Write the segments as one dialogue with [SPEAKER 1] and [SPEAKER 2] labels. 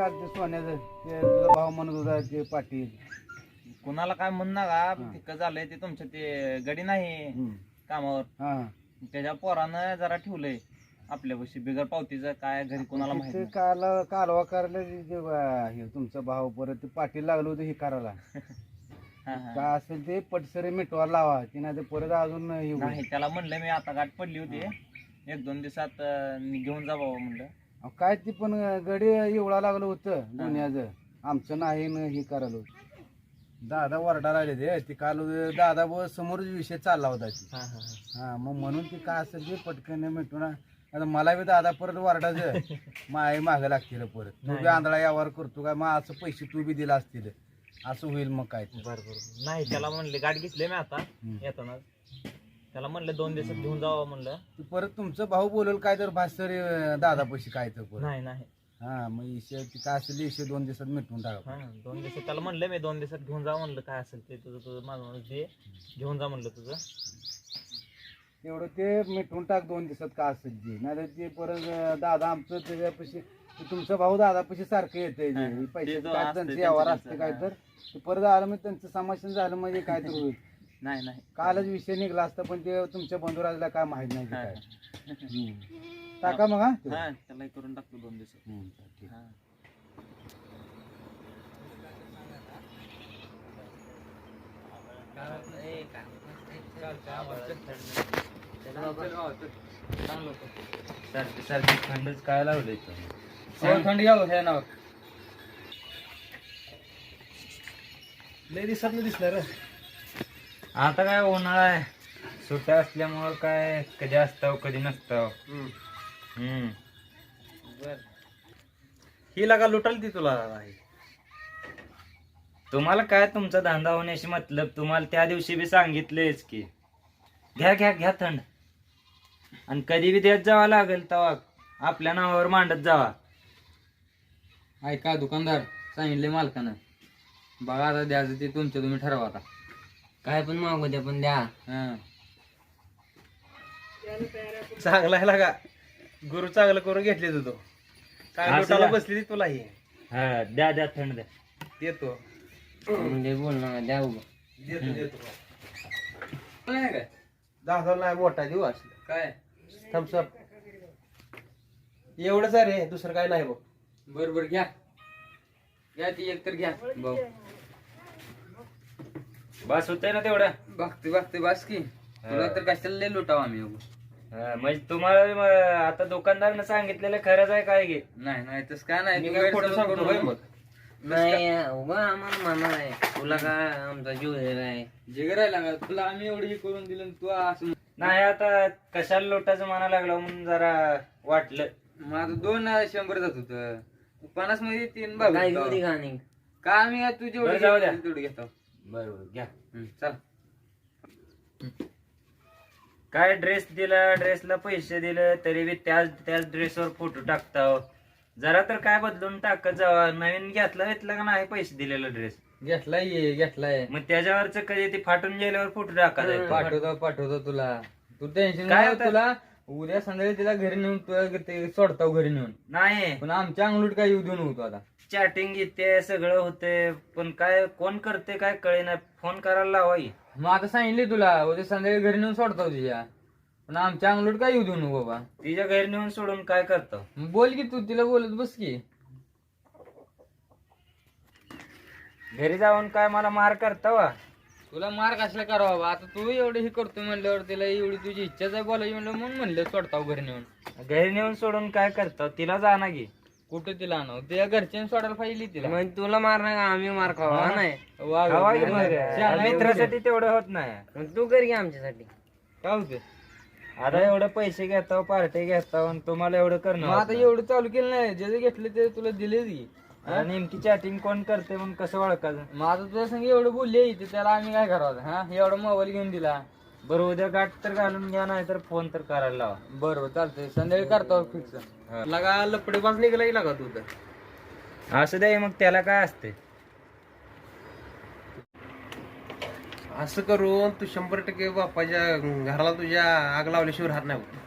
[SPEAKER 1] का ते सोन्याचं ते तुझा भाऊ म्हणत होता ते पाटील.
[SPEAKER 2] कुणाला काय म्हण नका फिक्क झालंय ते तुमचं ते गडी नाही
[SPEAKER 1] हम्म.
[SPEAKER 2] कामावर.
[SPEAKER 1] हा.
[SPEAKER 2] त्याच्या पोरानं जरा ठेवलंय आपल्यापाशी बिगर पावतीचं काय घरी कोणाला माहीत
[SPEAKER 1] ते
[SPEAKER 2] नाही.
[SPEAKER 1] काला कालवा करायला ते जे बा- हे तुमचा भाऊ परत ते पाटील लागलं होतं हे करायला.
[SPEAKER 2] हा, हा.
[SPEAKER 1] काय असेल ते पटसरे मिटवा लावा की नाही ते परत अजून हे होईल.
[SPEAKER 2] नाही त्याला म्हणलं मी आता गाठ पडली होती. एक दोन दिवसात अं, घेऊन जा बाबा म्हणलं.
[SPEAKER 1] अहो, काय ती पण गडी एवढा लागलं होतं दुनियाचं आमचं नाही न हे करायला होतं. दादा वरडा राहिले ते. ती काल दादा व समोरच विषय चालला होता ती.
[SPEAKER 2] हा, हा, हा.
[SPEAKER 1] हा मग म्हणून ती काय असेल ते पटकन मिटून आता मला बी दादा परत वरडायचं. माय मागं लागतील परत. तू बी आंधळा यावर करतो काय मग असं पैसे तू बी दिला असतील. असं होईल मग काय ते.
[SPEAKER 2] बरं बरं. नाही त्याला म्हणले गाठ घेतली मी आता.
[SPEAKER 1] हम्म.
[SPEAKER 2] येताना त्याला म्हणलं दोन दिवसात घेऊन जावं म्हणलं.
[SPEAKER 1] ती परत तुमचं भाऊ बोलेल काय तर भास्कर दादा पैसे काय तर परत.
[SPEAKER 2] नाही नाही.
[SPEAKER 1] हा मग इशे ती काय असेल इशे दोन दिवसात मिटून टाका
[SPEAKER 2] हा दोन दिवसात. त्याला म्हणलं मी दोन दिवसात घेऊन जा म्हणलं काय असेल ते तुझं तुझं माझं माणूस दे घेऊन जा म्हणलं तुझं.
[SPEAKER 1] तेवढं ते मिटवून टाक दोन दिवसात का असेल ते. नाही ते परत अं, दादा आमचं त्याच्यापाशी ते तुमचा भाऊ दादापाशी सारखं येते
[SPEAKER 2] हा,
[SPEAKER 1] पैसे
[SPEAKER 2] जो
[SPEAKER 1] काय
[SPEAKER 2] असतं
[SPEAKER 1] त्यांचे
[SPEAKER 2] त्यांचं
[SPEAKER 1] व्यवहार असते काय. तर. ते परत आलं म्हणजे त्यांचं समाशन झालं म्हणजे काय तर होईल.
[SPEAKER 2] नाही नाही
[SPEAKER 1] कालच विषय निघला असता पण ते तुमच्या बंधुराजला काय माहीत नाही ते
[SPEAKER 2] हा.
[SPEAKER 1] काय हम्म. टाका मग हा
[SPEAKER 2] हा त्याला हे करून टाकतो दोन दिवसात
[SPEAKER 1] हम्म, ठीक.
[SPEAKER 2] हा.
[SPEAKER 3] सारखी सारखी थंडच काय लावलंय
[SPEAKER 1] थंडी घ्या ह्या नाव लय दिसत नाही दिसलं रे
[SPEAKER 3] आता काय उन्हाळा आहे? सुट्ट्या असल्यामुळं काय कधी असताव कधी नसताव हम्म.
[SPEAKER 2] ही लागा लुटाल ती तुला
[SPEAKER 3] तुम्हाला काय तुमचा धंदा होण्याशी मतलब? तुम्हाला त्या दिवशी बी सांगितलेच की घ्या घ्या घ्या थंड. आणि कधी बी देत जावा लागेल तेव्हा आपल्या नावावर मांडत जावा.
[SPEAKER 4] ऐका दुकानदार सांगितले मालकानं. बघा आता द्यायचं ते तुमचं तुम्ही ठरवा आता. काय पण मागू द्या पण द्या. हा.
[SPEAKER 2] चांगला आहे लागा. गुरु चांगलं करून घेतले तू. काय
[SPEAKER 3] असं
[SPEAKER 2] लुटाला
[SPEAKER 3] का?
[SPEAKER 2] बसली ती तुला ही.
[SPEAKER 3] हा द्या द्या थंड द्या.
[SPEAKER 2] देतो.
[SPEAKER 4] म्हणजे बोल ना द्या उभं.
[SPEAKER 2] देतो देतो.
[SPEAKER 4] काय?
[SPEAKER 1] नाही मोठा देऊ असलं
[SPEAKER 4] काय?
[SPEAKER 1] थम्सअप एवढंच आहे रे दुसरं काय नाही बघ.
[SPEAKER 4] बर बर घ्या. घ्या ती एक तर घ्या. भाऊ.
[SPEAKER 3] बस होतंय ना तेवढं?
[SPEAKER 4] बघते बघते बस की. तुला तर कशाला लय लुटाव आम्ही.
[SPEAKER 3] हा, म्हणजे तुम्हाला बी म- आता दुकानदारनं सांगितलेलं खरंच आहे काय घे
[SPEAKER 4] नाही नाही तस काय नाही. तू
[SPEAKER 1] काय
[SPEAKER 4] गैरसमज करू नको.
[SPEAKER 1] मग?
[SPEAKER 4] नाही आम्हाला म्हणणार आहे तुला काय आमचा जीव हे काय जिगर आहे लागा तुला आम्ही एवढी हे करून दिलं आणि तू असं
[SPEAKER 3] नाही आता कशाला लोटाचं म्हणा लागला म्हणून जरा वाटलं.
[SPEAKER 4] मग आता दोन शंभर जात होत. पन्नासमध्ये तीन भाग होतं. का आम्ही तू
[SPEAKER 3] बरं,
[SPEAKER 4] जेवढी
[SPEAKER 3] जाऊ द्या.
[SPEAKER 4] तेवढी घेतो
[SPEAKER 3] बरोबर घ्या.
[SPEAKER 4] चल.
[SPEAKER 3] काय ड्रेस दिला? ड्रेसला पैसे दिले तरी बी त्याच त्याच ड्रेसवर फोटो टाकताव जरा तर काय बदलून टाकत जावा. नवीन घेतला घेतला का नाही पैसे दिलेला ड्रेस
[SPEAKER 4] घेतलाय ये, घेतलाय.
[SPEAKER 3] मग त्याच्यावरच कधी ते फाटून गेल्यावर फोटो टाकायचा
[SPEAKER 4] पाठवतो पाठवतो तुला. तू टेन्शन
[SPEAKER 3] काय
[SPEAKER 4] काय
[SPEAKER 3] होतं?
[SPEAKER 4] तुला उद्या संध्याकाळी तिला घरी नेऊन तुला ते सोडताव घरी नेऊन.
[SPEAKER 3] नाही.
[SPEAKER 4] पण आमच्या अंगलूट काय येऊ देऊ नव्हतो आता.
[SPEAKER 3] चॅटिंग येते सगळं होते पण काय कोण करते काय कळेना. फोन करायला लावाई
[SPEAKER 4] मग आता सांगितले तुला उद्या संध्याकाळी घरी नेऊन सोडताव तुझ्या पण आमच्या अंगलूट काय येऊ देऊ नको बाबा.
[SPEAKER 3] तिच्या घरी नेऊन सोडून काय करतो?
[SPEAKER 4] मग बोल की तू तिला बोलत बस की.
[SPEAKER 3] घरी जाऊन काय मला मार करता वा?
[SPEAKER 4] तुला मार कसला करावा बाबा? आता तू एवढं हे करतो म्हणल्यावर तिला एवढी तुझी इच्छाच आहे बोलायची म्हणलं म्हणून म्हणलं सोडताव घरी नेऊन.
[SPEAKER 3] घरी नेऊन सोडून काय करतो? तिला जाना की.
[SPEAKER 4] कुठं तिला आणावं तिला घरच्यांनी सोडायला पाहिजे तिला.
[SPEAKER 5] तुला मारणार का? आम्ही मार खावा
[SPEAKER 4] हा?
[SPEAKER 5] नाही.
[SPEAKER 4] शहाणा आहे
[SPEAKER 3] मित्रासाठी तेवढं होत नाही.
[SPEAKER 5] मग तू कर की आमच्यासाठी.
[SPEAKER 4] काय होतं
[SPEAKER 3] आता एवढे पैसे घेताव पार्टी आणि तुम्हाला एवढं करणं
[SPEAKER 4] मग
[SPEAKER 3] होत
[SPEAKER 4] आता
[SPEAKER 3] नाही.
[SPEAKER 4] एवढं चालू केलं नाही. जे जे घेतले ते तुला दिलेच की
[SPEAKER 3] आता नेमकी चॅटिंग कोण करते म्हणून कसं ओळखायचं?
[SPEAKER 4] मग आता तुझ्या संग एवढं बोलले ते त्याला आम्ही काय करावं? हा? एवढा मोबाईल घेऊन दिला.
[SPEAKER 3] बरं उद्या गाठ तर घालून घ्या नाही तर फोन तर करायला लावा.
[SPEAKER 4] बरोबर चालतंय. संध्याकाळी करतो फिक्स
[SPEAKER 2] लगा लपडे बाज निघाला लागा तू तर
[SPEAKER 3] असं द्या मग त्याला काय असते?
[SPEAKER 2] असं करून तू शंभर टक्के बापाच्या घराला तुझ्या आग लावल्याशिवाय राहत नाही. बघ.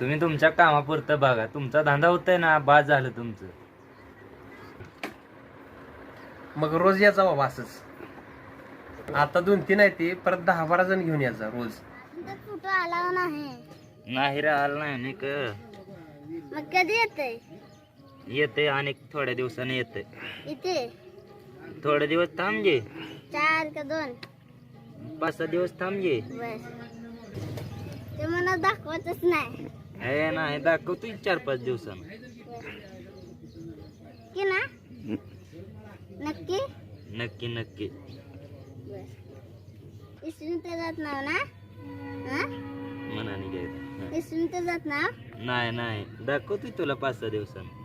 [SPEAKER 3] तुम्ही तुमच्या कामापुरतं बघा. तुमचा धंदा होतोय ना बाद झालं तुमचं.
[SPEAKER 6] मग रोज यायचा बाबा असंच. आता दोन तीन आहे ते परत दहा बारा जण घेऊन यायचा रोज.
[SPEAKER 7] फोटो आला नाही.
[SPEAKER 3] नाही राहिलं नाही आणि क?
[SPEAKER 7] मग कधी येते
[SPEAKER 3] येते आणि थोड्या दिवसाने येते
[SPEAKER 7] इथे?
[SPEAKER 3] थोडे दिवस थांबजे
[SPEAKER 7] चार का दोन?
[SPEAKER 3] पाच सहा दिवस थांबजे
[SPEAKER 7] बस. ते मला दाखवतच नाही.
[SPEAKER 3] हे नाही दाखवतो चार पाच दिवसानं.
[SPEAKER 7] की ना? नक्की?
[SPEAKER 3] नक्की नक्की.
[SPEAKER 7] इसरून तर जात नाव ना?
[SPEAKER 3] मनाने घ्यायचं.
[SPEAKER 7] इसरून तर जात नाव?
[SPEAKER 3] नाही नाही. दाखवतोय तुला पाच सहा दिवसानं.